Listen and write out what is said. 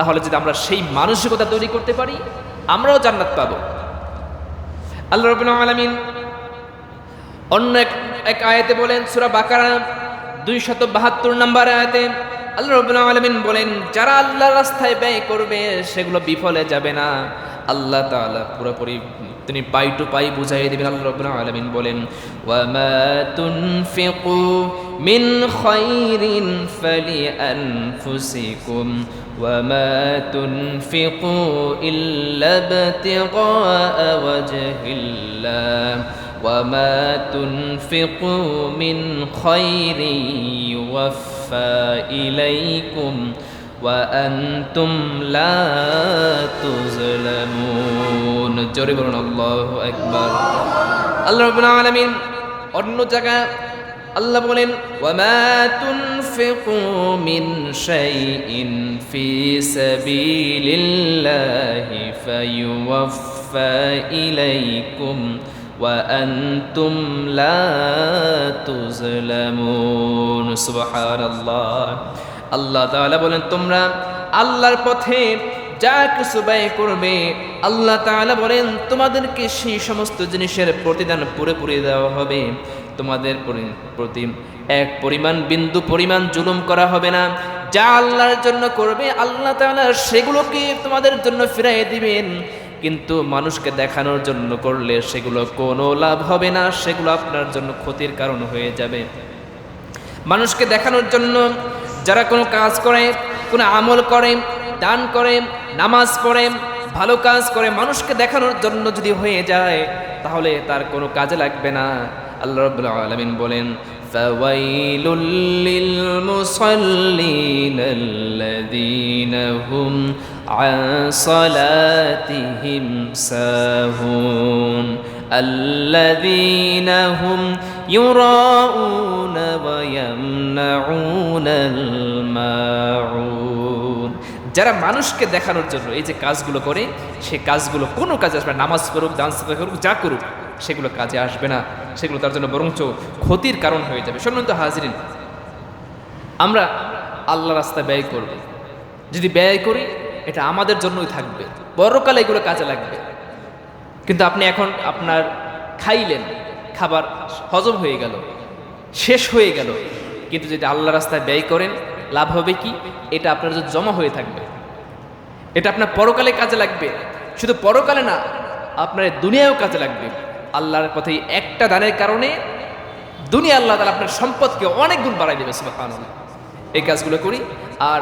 তাহলে যদি আমরা সেই মানসিকতা তৈরি করতে পারি, আমরাও জান্নাত পাবো। আল্লাহ রবুল্লাহ আলমিন অন্য এক এক আয়াতে বলেন, সুরা বাকারা দুই শত বাহাত্তর নম্বর আয়াতে আল্লাহ রবুল্লাহ আলমিন বলেন, যারা আল্লাহর রাস্তায় ব্যয় করবে, সেগুলো বিফলে যাবে না। আল্লাহ তাআলা পুরোপুরি তিনি পাই টু পাই বুঝাই দেবেন, আল্লাহ রবুল্লাহ আলমিন বলেন ওয়ামা তুনফিকু মিন খাইরিন ফালি আনফুসিকুম وما تنفقوا إلا ابتغاء وجه الله وما تنفقوا من خير يوفى إليكم وأنتم لا تظلمون জোরে বলুন আল্লাহু আকবার আল্লাহ রাব্বুল আলামিন অন্য জায়গায় আল্লাহ বলেন, ওয়ামা তুনফিকু মিন শাইইন ফি সাবিলিল্লাহি ফায়ুওয়াফা ইলাইকুম ওয়া আনতুম লা তুজলামুন সুবহানাল্লাহ। আল্লাহ তাআলা বলেন, তোমরা আল্লাহর পথে যা কিছু ব্যয় করবে, আল্লাহ তাআলা বলেন, তোমাদেরকে সেই সমস্ত জিনিসের প্রতিদান পুরোপুরি দেওয়া হবে। তোমাদের প্রতি এক পরিমাণ বিন্দু পরিমাণ জুলুম করা হবে না। যা আল্লাহর জন্য করবে, আল্লাহ তাআলা সেগুলোকে তোমাদের জন্য ফিরাই দিবেন। কিন্তু মানুষকে দেখানোর জন্য করলে সেগুলো কোনো লাভ হবে না, সেগুলো আপনার জন্য ক্ষতির কারণ হয়ে যাবে। মানুষকে দেখানোর জন্য যারা কোনো কাজ করে, কোনো আমল করে, দান করে, নামাজ পড়ে, ভালো কাজ করে, মানুষকে দেখানোর জন্য যদি হয়ে যায়, তাহলে তার কোনো কাজে লাগবে না। আল্লাহ রাব্বুল আলামিন বলেন فويل للمصلين الذين هم عن صلاتهم ساهون الذين هم يراءون ويمنعون الماعون যারা মানুষকে দেখানোর জন্য এই যে কাজগুলো করে সে কাজগুলো কোনো কাজে আসবে না। নামাজ করুক ডান্স করুক যা করুক সেগুলো কাজে আসবে না, সেগুলো তার জন্য বরঞ্চ ক্ষতির কারণ হয়ে যাবে। সম্মানিত হাজিরিন, আমরা আল্লাহ রাস্তায় ব্যয় করব। যদি ব্যয় করি, এটা আমাদের জন্যই থাকবে। বড়কালে এগুলো কাজে লাগবে। কিন্তু আপনি এখন আপনার খাইলেন, খাবার হজম হয়ে গেল, শেষ হয়ে গেল। কিন্তু যদি আল্লাহ রাস্তায় ব্যয় করেন, লাভ হবে কি? এটা আপনার জন্য জমা হয়ে থাকবে। এটা আপনার পরকালে কাজে লাগবে। শুধু পরকালে না, আপনার দুনিয়ায়ও কাজে লাগবে। আল্লাহর পথে একটা দানের কারণে দুনিয়া আল্লাহ তালা আপনার সম্পদকে অনেক গুণ বাড়াই দেবে সুবাহ এই কাজগুলো করি, আর